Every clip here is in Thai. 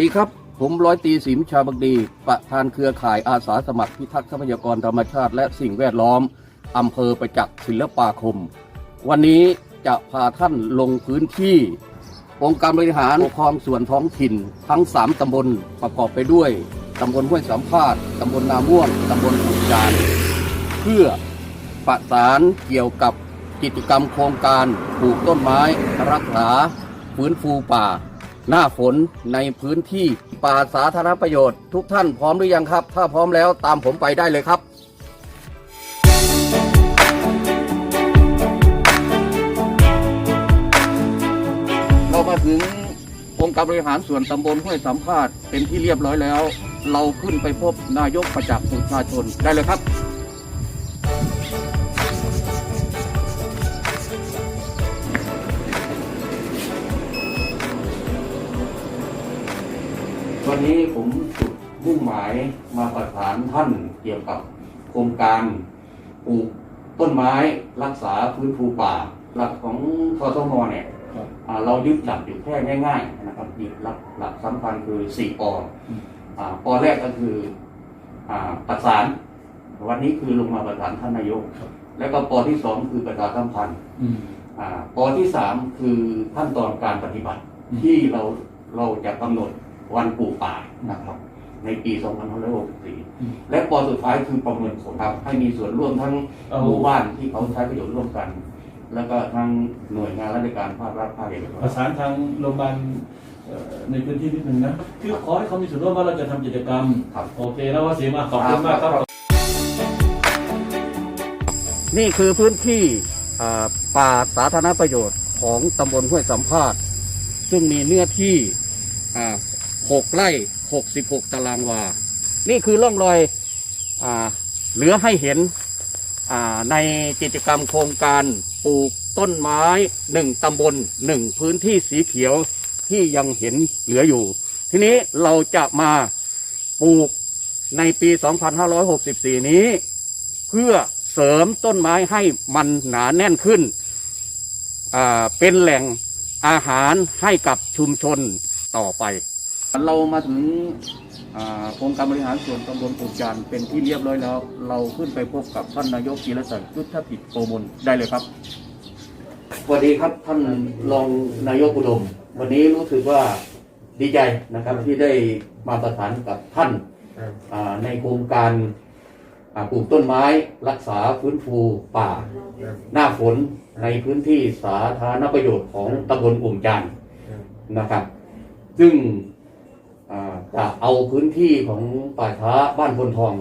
ดีครับ ผมร้อยตีสิมชาบักดี ประธานเครือข่ายอาสาสมัครพิทักษ์ทรัพยากรธรรมชาติ และสิ่งแวดล้อมอำเภอประจักษ์ศิลปาคม วันนี้จะพาท่านลงพื้นที่ องค์การบริหารปกครองส่วนท้องถิ่นทั้ง 3ตำบลประกอบไปด้วยตำบลห้วยสัมพาดตำบลนาม่วงตำบลอุจาน เพื่อประสานเกี่ยวกับกิจกรรมโครงการปลูกต้นไม้ รักษาฟื้นฟูป่า หน้าฝนในพื้นที่ป่าสาธารณประโยชน์ ทุกท่านพร้อมหรือยังครับ ถ้าพร้อมแล้วตามผมไปได้เลยครับ เรามาถึงองค์การบริหารส่วนตำบลห้วยสัมพาดเป็นที่เรียบร้อยแล้ว เราขึ้นไปพบนายกประจักษ์ประชาชนได้เลยครับ วันนี้ผมจุดมุ่งหมายมาประสานท่านเกี่ยวกับโครงการปลูกต้นไม้รักษาพื้นฟูป่า หลักของททมเนี่ยครับอ่าเรายึดหลักอยู่แค่ง่ายๆนะครับยึดหลักหลักสำคัญคือสี่ปออืมอ่าปอแรกก็คืออ่าประสาน วันนี้คือลงมาประสานท่านนายกครับแล้วก็ปอที่สองคือประชาสัมพันธ์อืมอ่าปอที่สามคือขั้นตอนการปฏิบัติอืมที่เราเราจะกำหนด วันปลูกป่าอืมนะครับ ในปีอืม2564 และปอสุดท้ายคือประเมินผลครับ ให้มีส่วนร่วมทั้งเอาหมู่บ้านที่เขาใช้ประโยชน์ร่วมกัน แล้วก็ทั้งหน่วยงานราชการภาครัฐภาคเอกชนประสานทางโรงพยาบาลเอ่อในพื้นที่นิดหนึ่งนะคือขอให้เขามีส่วนร่วมว่าเราจะทำกิจกรรมครับโอเคแล้วว่าเสียมาขอบคุณมากครับ นี่คือพื้นที่อ่าป่าสาธารณประโยชน์ของตำบลห้วยสัมภาษณ์ ซึ่งมีเนื้อที่ อ่า6ไร่66ตารางวา นี่คือร่องรอยอ่าเหลือให้เห็นอ่าในกิจกรรมโครงการปลูกต้นไม้หนึ่งตำบลหนึ่งพื้นที่สีเขียวที่ยังเห็นเหลืออยู่ ทีนี้เราจะมาปลูกในปี 2564 นี้ เพื่อเสริมต้นไม้ให้มันหนาแน่นขึ้น เป็นแหล่งอาหารให้กับชุมชนต่อไป เรามาถึงอ่าโครงการบริหารส่วนตำบลปูจานเป็นที่เรียบร้อยแล้ว เราขึ้นไปพบกับท่านนายกกีรศักดิ์ยุทธพิตโกมลได้เลยครับสวัสดีครับท่านรองนายกอุดม วันนี้รู้สึกว่าดีใจนะครับที่ได้มาประสานกับท่านในโครงการปลูกต้นไม้รักษาฟื้นฟูป่า หน้าฝนในพื้นที่สาธารณประโยชน์ของตำบลอุ่มจานนะครับ ซึ่ง จะเอาพื้นที่ของป่าช้าบ้านพลทอง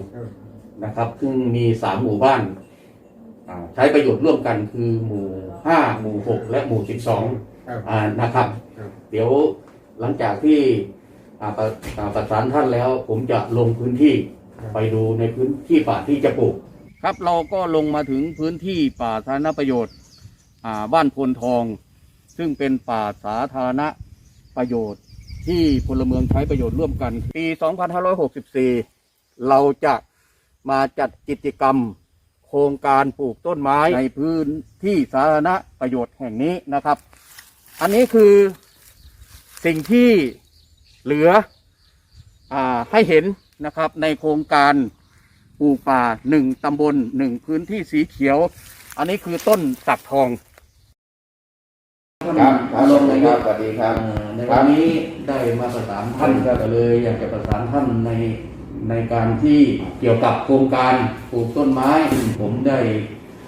นะครับ ซึ่งมีสามหมู่บ้านอ่าใช้ประโยชน์ร่วมกันคือหมู่ห้าหมู่หกและหมู่สิบสองครับอ่านะครับครับ เดี๋ยวหลังจากที่อ่าประอ่าประสานท่านแล้วผมจะลงพื้นที่ไปดูในพื้นที่ป่าที่จะปลูก ครับเราก็ลงมาถึงพื้นที่ป่าสาธารณประโยชน์อ่าบ้านพลทอง ซึ่งเป็นป่าสาธารณประโยชน์ ที่พลเมืองใช้ประโยชน์ร่วมกัน ปี 2564 เราจะมาจัดกิจกรรม โครงการปลูกต้นไม้ในพื้นที่สาธารณประโยชน์แห่งนี้นะครับ อันนี้คือสิ่งที่เหลืออให้เห็นนะครับในโครงการปลูกป่าหนึ่งตำบลหนึ่งพื้นที่สีเขียว อันนี้คือต้นสักทอง ครับครับลสงวัสนาดียครับกสวัสดีครับในวันนี้ได้มาประสานท่านก็เลย อยากจะประสานท่านในในการที่เกี่ยวกับโครงการปลูกต้นไม้ ผมได้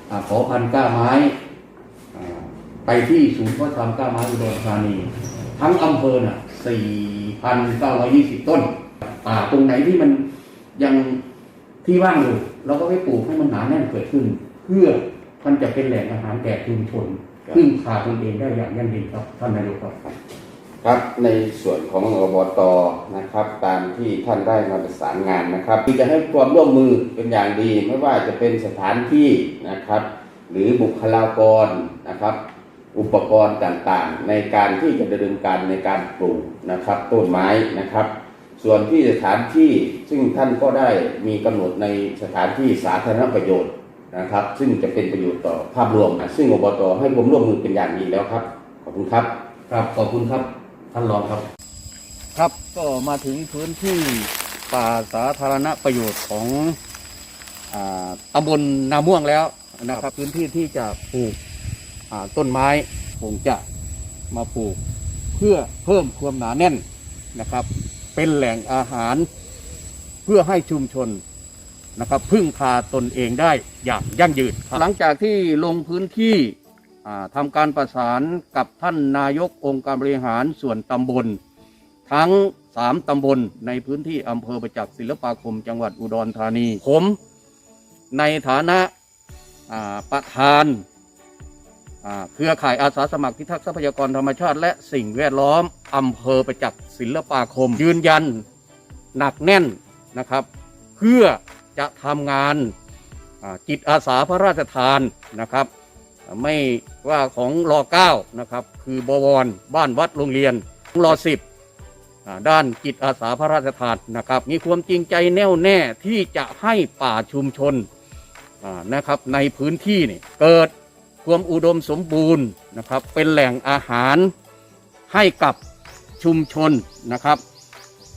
อาขอพันธุ์กล้าไม้อ่าไปที่ศูนย์พ่อทำกล้าไม้อุดรธานี ทั้งอำเภอน่ะ4,920 ต้นป่าตรงไหนที่มันยังที่ว่างอยู่ เราก็ไปปลูกให้มันหนาแน่นเกิดขึ้น เพื่อมันจะเป็นแหล่งอาหารแก่ชุมชน ครับซึ่งขาตนเองได้อย่างยั่งยืนครับท่านนายกครับครับในส่วนของอบตนะครับ ตามที่ท่านได้มาประสานงานนะครับที่จะให้ความร่วมมือเป็นอย่างดี ไม่ว่าจะเป็นสถานที่นะครับ หรือบุคลากรนะครับ อุปกรณ์ต่างๆ ในการที่จะดำเนินการในการปลูกนะครับ ต้นไม้นะครับ ส่วนที่สถานที่ซึ่งท่านก็ได้มีกำหนดในสถานที่สาธารณประโยชน์ นะครับ ซึ่งจะเป็นประโยชน์ต่อภาพรวมนะซึ่งอบตให้ความร่วมมือเป็นอย่างดีแล้วครับ ขอบคุณครับ ครับขอบคุณครับท่านรองครับ ครับก็มาถึงพื้นที่ป่าสาธารณประโยชน์ของอาตำบลนาม่วงแล้วนะครับ พื้นที่ที่จะปลูกอ่าต้นไม้คงจะมาปลูกเพื่อเพิ่มความหนาแน่นนะครับ เป็นแหล่งอาหารเพื่อให้ชุมชน นะครับพึ่งพาตนเองได้อย่างยั่งยืนหลังจากที่ลงพื้นที่อ่าทำการประสานกับท่านนายกองค์การบริหารส่วนตำบล ทั้งสามตำบลในพื้นที่อำเภอประจักษ์ศิลปาคมจังหวัดอุดรธานี ผมในฐานะประธานเครือข่ายอาสาสมัครพิทักษ์ทรัพยากรธรรมชาติ และสิ่งแวดล้อมอำเภอประจักษ์ศิลปาคม ยืนยันหนักแน่นนะครับ เพื่อ จะทำงานจิตอาสาพระราชทานนะครับ ไม่ว่าของรอเก้านะครับคือบวรบ้านวัดโรงเรียนรอสิบด้านจิตอาสาพระราชทานนะครับ มีความจริงใจแน่วแน่ที่จะให้ป่าชุมชนนะครับในพื้นที่นี่เกิดความอุดมสมบูรณ์นะครับ เป็นแหล่งอาหารให้กับชุมชนนะครับ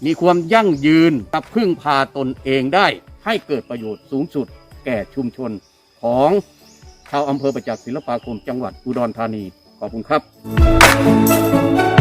มีความยั่งยืนกับพึ่งพาตนเองได้ ให้เกิดประโยชน์สูงสุดแก่ชุมชนของชาวอำเภอประจักษ์ศิลปาคมจังหวัดอุดรธานี ขอบคุณครับ